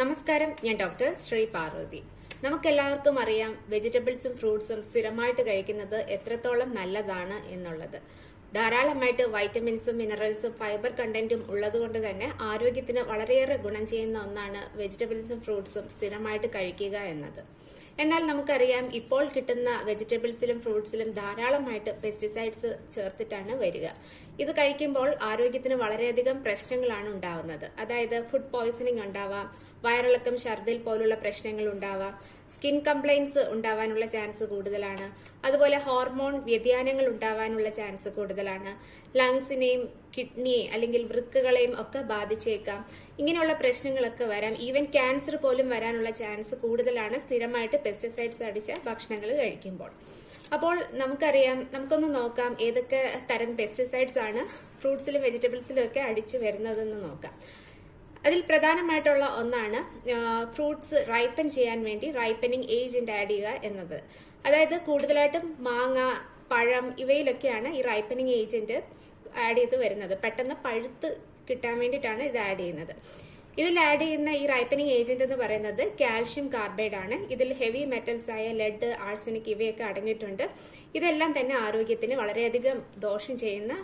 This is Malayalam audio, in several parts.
നമസ്കാരം ഞാൻ ഡോക്ടർ ശ്രീ പാർവതി. നമുക്കെല്ലാവർക്കും അറിയാം വെജിറ്റബിൾസും ഫ്രൂട്ട്സും സ്ഥിരമായിട്ട് കഴിക്കുന്നത് എത്രത്തോളം നല്ലതാണ് എന്നുള്ളത്. ധാരാളമായിട്ട് വൈറ്റമിൻസും മിനറൽസും ഫൈബർ കണ്ടന്റും ഉള്ളതുകൊണ്ട് തന്നെ ആരോഗ്യത്തിന് വളരെയേറെ ഗുണം ചെയ്യുന്ന ഒന്നാണ് വെജിറ്റബിൾസും ഫ്രൂട്ട്സും സ്ഥിരമായിട്ട് കഴിക്കുക എന്നത്. എന്നാൽ നമുക്കറിയാം ഇപ്പോൾ കിട്ടുന്ന വെജിറ്റബിൾസിലും ഫ്രൂട്ട്സിലും ധാരാളമായിട്ട് പെസ്റ്റിസൈഡ്സ് ചേർത്തിട്ടാണ് വരിക. ഇത് കഴിക്കുമ്പോൾ ആരോഗ്യത്തിന് വളരെയധികം പ്രശ്നങ്ങളാണ് ഉണ്ടാവുന്നത്. അതായത് ഫുഡ് പോയ്സണിംഗ് ഉണ്ടാവാം വയറിളക്കം ഛർദിൽ പോലുള്ള പ്രശ്നങ്ങൾ ഉണ്ടാവാം. സ്കിൻ കംപ്ലൈൻസ് ഉണ്ടാവാനുള്ള ചാൻസ് കൂടുതലാണ്. അതുപോലെ ഹോർമോൺ വ്യതിയാനങ്ങൾ ഉണ്ടാവാനുള്ള ചാൻസ് കൂടുതലാണ്. ലങ്സിനെയും കിഡ്നിയെ അല്ലെങ്കിൽ വൃക്കുകളെയും ഒക്കെ ബാധിച്ചേക്കാം. ഇങ്ങനെയുള്ള പ്രശ്നങ്ങളൊക്കെ വരാം. ഈവൻ ക്യാൻസർ പോലും വരാനുള്ള ചാൻസ് കൂടുതലാണ്. സ്ഥിരമായിട്ട് പെസ്റ്റിസൈഡ്സ് അടിച്ച ഭക്ഷണങ്ങൾ കഴിക്കുമ്പോൾ. അപ്പോൾ നമുക്കറിയാം നമുക്കൊന്ന് നോക്കാം ഏതൊക്കെ തരം പെസ്റ്റിസൈഡ്സ് ആണ് ഫ്രൂട്ട്സിലും വെജിറ്റബിൾസിലും ഒക്കെ അടിച്ചു വരുന്നതെന്ന് നോക്കാം. അതിൽ പ്രധാനമായിട്ടുള്ള ഒന്നാണ് ഫ്രൂട്ട്സ് റൈപ്പൻ ചെയ്യാൻ വേണ്ടി റൈപ്പനിങ് ഏജന്റ് ആഡ് ചെയ്യുക എന്നത്. അതായത് കൂടുതലായിട്ടും മാങ്ങ പഴം ഇവയിലൊക്കെയാണ് ഈ റൈപ്പനിങ് ഏജന്റ് ആഡ് ചെയ്ത് വരുന്നത്. പെട്ടെന്ന് പഴുത്ത് കിട്ടാൻ വേണ്ടിയിട്ടാണ് ഇത് ആഡ് ചെയ്യുന്നത്. ഇതിൽ ആഡ് ചെയ്യുന്ന ഈ റൈപ്പനിങ് ഏജന്റ് എന്ന് പറയുന്നത് കാൽഷ്യം കാർബൈഡ് ആണ്. ഇതിൽ ഹെവി മെറ്റൽസ് ആയ ലെഡ് ആർസനിക് ഇവയൊക്കെ അടങ്ങിയിട്ടുണ്ട്. ഇതെല്ലാം തന്നെ ആരോഗ്യത്തിന് വളരെയധികം ദോഷം ചെയ്യുന്ന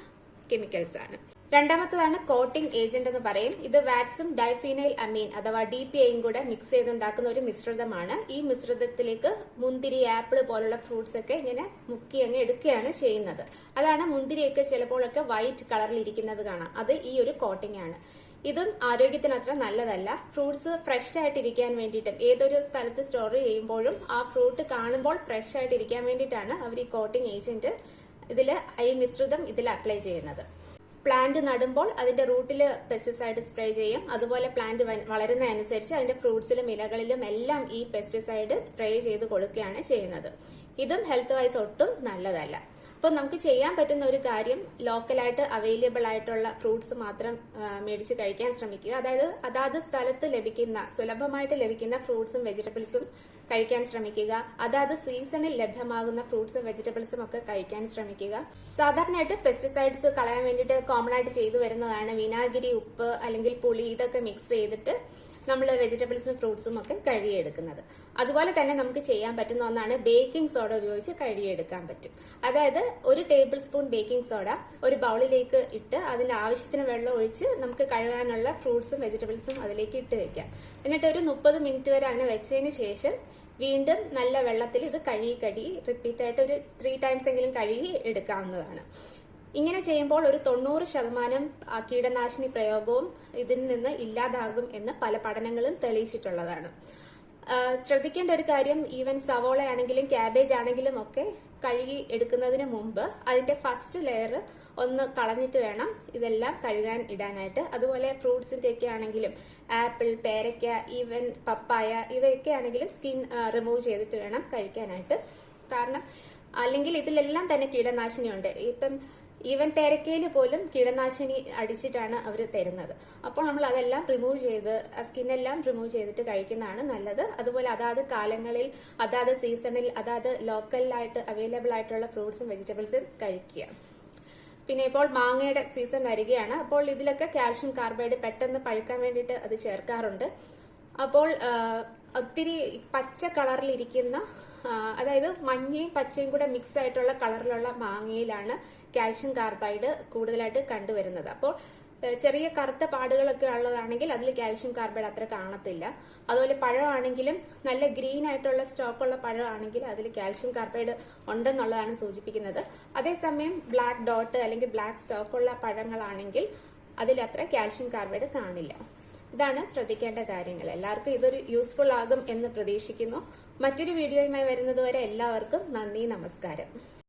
കെമിക്കൽസ് ആണ് രണ്ടാമത്തതാണ് കോട്ടിംഗ് ഏജന്റ് എന്ന് പറയും. ഇത് വാക്സും ഡൈഫീനൈൽ അമീൻ അഥവാ ഡി പി ഐയും കൂടെ മിക്സ് ചെയ്തുണ്ടാക്കുന്ന ഒരു മിശ്രിതമാണ്. ഈ മിശ്രിതത്തിലേക്ക് മുന്തിരി ആപ്പിൾ പോലുള്ള ഫ്രൂട്ട്സ് ഒക്കെ ഇങ്ങനെ മുക്കി അങ്ങ് എടുക്കുകയാണ് ചെയ്യുന്നത്. അതാണ് മുന്തിരിയൊക്കെ ചിലപ്പോഴൊക്കെ വൈറ്റ് കളറിൽ ഇരിക്കുന്നത് കാണാം. അത് ഈ ഒരു കോട്ടിംഗ് ആണ്. ഇതും ആരോഗ്യത്തിന് അത്ര നല്ലതല്ല. ഫ്രൂട്ട്സ് ഫ്രഷ് ആയിട്ടിരിക്കാൻ വേണ്ടിയിട്ടും ഏതൊരു സ്ഥലത്ത് സ്റ്റോർ ചെയ്യുമ്പോഴും ആ ഫ്രൂട്ട് കാണുമ്പോൾ ഫ്രഷ് ആയിട്ടിരിക്കാൻ വേണ്ടിയിട്ടാണ് അവർ ഈ കോട്ടിംഗ് ഏജന്റ് ഇതിൽ ഈ മിശ്രിതം ഇതിൽ അപ്ലൈ ചെയ്യുന്നത്. പ്ലാന്റ് നടുമ്പോൾ അതിന്റെ റൂട്ടിൽ പെസ്റ്റിസൈഡ് സ്പ്രേ ചെയ്യും. അതുപോലെ പ്ലാന്റ് വളരുന്ന അനുസരിച്ച് അതിന്റെ ഫ്രൂട്ട്സിലും ഇലകളിലും എല്ലാം ഈ പെസ്റ്റിസൈഡ് സ്പ്രേ ചെയ്ത് കൊടുക്കുകയാണ് ചെയ്യുന്നത്. ഇതും ഹെൽത്ത് വൈസ് ഒട്ടും നല്ലതല്ല. അപ്പോൾ നമുക്ക് ചെയ്യാൻ പറ്റുന്ന ഒരു കാര്യം ലോക്കലായിട്ട് അവൈലബിൾ ആയിട്ടുള്ള ഫ്രൂട്ട്സ് മാത്രം മേടിച്ച് കഴിക്കാൻ ശ്രമിക്കുക. അതായത് അതാത് സ്ഥലത്ത് ലഭിക്കുന്ന സുലഭമായിട്ട് ലഭിക്കുന്ന ഫ്രൂട്ട്സും വെജിറ്റബിൾസും കഴിക്കാൻ ശ്രമിക്കുക. അതാത് സീസണിൽ ലഭ്യമാകുന്ന ഫ്രൂട്ട്സും വെജിറ്റബിൾസും ഒക്കെ കഴിക്കാൻ ശ്രമിക്കുക. സാധാരണയായിട്ട് പെസ്റ്റിസൈഡ്സ് കളയാൻ വേണ്ടിയിട്ട് കോമൺ ആയിട്ട് ചെയ്തു വരുന്നതാണ് വിനാഗിരി ഉപ്പ് അല്ലെങ്കിൽ പുളി ഇതൊക്കെ മിക്സ് ചെയ്തിട്ട് നമ്മൾ വെജിറ്റബിൾസും ഫ്രൂട്ട്സും ഒക്കെ കഴുകിയെടുക്കുന്നത്. അതുപോലെ തന്നെ നമുക്ക് ചെയ്യാൻ പറ്റുന്ന ഒന്നാണ് ബേക്കിംഗ് സോഡ ഉപയോഗിച്ച് കഴുകിയെടുക്കാൻ പറ്റും. അതായത് ഒരു ടേബിൾ സ്പൂൺ ബേക്കിംഗ് സോഡ ഒരു ബൗളിലേക്ക് ഇട്ട് അതിന്റെ ആവശ്യത്തിന് വെള്ളം ഒഴിച്ച് നമുക്ക് കഴുകാനുള്ള ഫ്രൂട്ട്സും വെജിറ്റബിൾസും അതിലേക്ക് ഇട്ട് വെക്കാം. എന്നിട്ട് ഒരു മുപ്പത് മിനിറ്റ് വരെ അങ്ങനെ വെച്ചതിന് ശേഷം വീണ്ടും നല്ല വെള്ളത്തിൽ ഇത് കഴുകി കഴുകി റിപ്പീറ്റ് ആയിട്ട് ഒരു ത്രീ ടൈംസ് എങ്കിലും കഴുകി എടുക്കാവുന്നതാണ്. ഇങ്ങനെ ചെയ്യുമ്പോൾ ഒരു തൊണ്ണൂറ് ശതമാനം കീടനാശിനി പ്രയോഗവും ഇതിൽ നിന്ന് ഇല്ലാതാകും എന്ന് പല പഠനങ്ങളും തെളിയിച്ചിട്ടുള്ളതാണ്. ശ്രദ്ധിക്കേണ്ട ഒരു കാര്യം ഈവൻ സവോള ആണെങ്കിലും ക്യാബേജ് ആണെങ്കിലും ഒക്കെ കഴുകി എടുക്കുന്നതിന് മുമ്പ് അതിന്റെ ഫസ്റ്റ് ലെയർ ഒന്ന് കളഞ്ഞിട്ട് വേണം ഇതെല്ലാം കഴുകാൻ ഇടാനായിട്ട്. അതുപോലെ ഫ്രൂട്ട്സിന്റെ ഒക്കെ ആണെങ്കിലും ആപ്പിൾ പേരയ്ക്ക ഈവൻ പപ്പായ ഇവയൊക്കെ ആണെങ്കിലും സ്കിൻ റിമൂവ് ചെയ്തിട്ട് വേണം കഴിക്കാനായിട്ട് കാരണം അല്ലെങ്കിൽ ഇതിലെല്ലാം തന്നെ കീടനാശിനിയുണ്ട്. ഇപ്പം ഈവൻ പേരക്കയിൽ പോലും കീടനാശിനി അടിച്ചിട്ടാണ് അവർ തരുന്നത്. അപ്പോൾ നമ്മൾ അതെല്ലാം റിമൂവ് ചെയ്ത് സ്കിന്നെല്ലാം റിമൂവ് ചെയ്തിട്ട് കഴിക്കുന്നതാണ് നല്ലത്. അതുപോലെ അതാത് കാലങ്ങളിൽ അതാത് സീസണിൽ അതാത് ലോക്കലായിട്ട് അവൈലബിൾ ആയിട്ടുള്ള ഫ്രൂട്ട്സും വെജിറ്റബിൾസും കഴിക്കുക. പിന്നെ ഇപ്പോൾ മാങ്ങയുടെ സീസൺ വരികയാണ്. അപ്പോൾ ഇതിലൊക്കെ കാൽഷ്യം കാർബൈഡ് പെട്ടെന്ന് പഴുക്കാൻ വേണ്ടിയിട്ട് അത് ചേർക്കാറുണ്ട്. അപ്പോൾ ഒത്തിരി പച്ച കളറിലിരിക്കുന്ന അതായത് മഞ്ഞയും പച്ചയും കൂടെ മിക്സ് ആയിട്ടുള്ള കളറിലുള്ള മാങ്ങയിലാണ് കാൽഷ്യം കാർബൈഡ് കൂടുതലായിട്ട് കണ്ടുവരുന്നത്. അപ്പോൾ ചെറിയ കറുത്ത പാടുകളൊക്കെ ഉള്ളതാണെങ്കിൽ അതിൽ കാൽഷ്യം കാർബൈഡ് അത്ര കാണത്തില്ല. അതുപോലെ പഴമാണെങ്കിലും നല്ല ഗ്രീൻ ആയിട്ടുള്ള സ്റ്റോക്കുള്ള പഴമാണെങ്കിൽ അതിൽ കാൽഷ്യം കാർബൈഡ് ഉണ്ടെന്നുള്ളതാണ് സൂചിപ്പിക്കുന്നത്. അതേസമയം ബ്ലാക്ക് ഡോട്ട് അല്ലെങ്കിൽ ബ്ലാക്ക് സ്റ്റോക്കുള്ള പഴങ്ങളാണെങ്കിൽ അതിൽ അത്ര കാൽഷ്യം കാർബൈഡ് കാണില്ല. ഇതാണ് ശ്രദ്ധിക്കേണ്ട കാര്യങ്ങൾ. എല്ലാവർക്കും ഇതൊരു യൂസ്ഫുൾ ആകും എന്ന് പ്രതീക്ഷിക്കുന്നു. മറ്റൊരു വീഡിയോയുമായി വരുന്നതുവരെ എല്ലാവർക്കും നന്ദി നമസ്കാരം.